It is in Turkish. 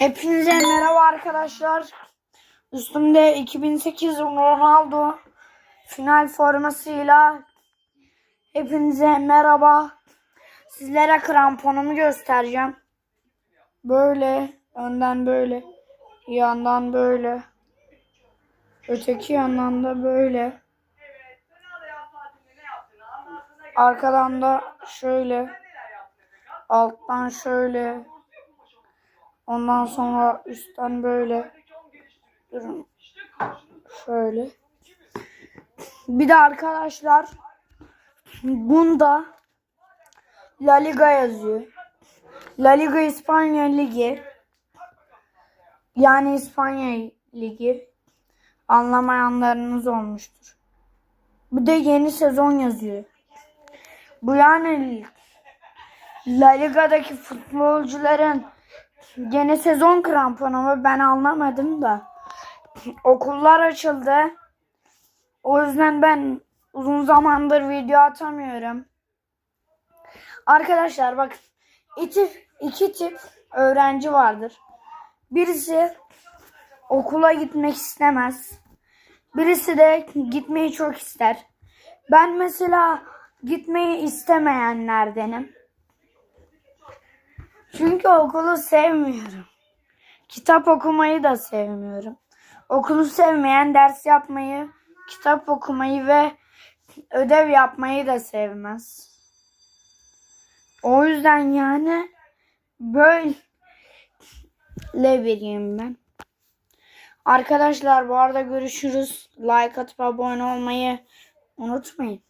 Hepinize merhaba arkadaşlar. Üstümde 2008 Ronaldo final formasıyla hepinize merhaba. Sizlere kramponumu göstereceğim. Böyle, önden böyle, yandan böyle. Öteki yandan da böyle. Arkadan da şöyle. Alttan şöyle. Ondan sonra üstten böyle. Durun. Şöyle. Bir de arkadaşlar bunda La Liga yazıyor. La Liga İspanya Ligi. Yani İspanya Ligi. Anlamayanlarınız olmuştur. Bir de yeni sezon yazıyor. Bu yani La Liga'daki futbolcuların yeni sezon kramponu ben anlamadım da. Okullar açıldı. O yüzden ben uzun zamandır video atamıyorum. Arkadaşlar bak iki, iki tip öğrenci vardır. Birisi okula gitmek istemez. Birisi de gitmeyi çok ister. Ben mesela gitmeyi istemeyenlerdenim. Çünkü okulu sevmiyorum. Kitap okumayı da sevmiyorum. Okulu sevmeyen ders yapmayı, kitap okumayı ve ödev yapmayı da sevmez. O yüzden yani böyle biriyim ben. Arkadaşlar bu arada görüşürüz. Like atıp abone olmayı unutmayın.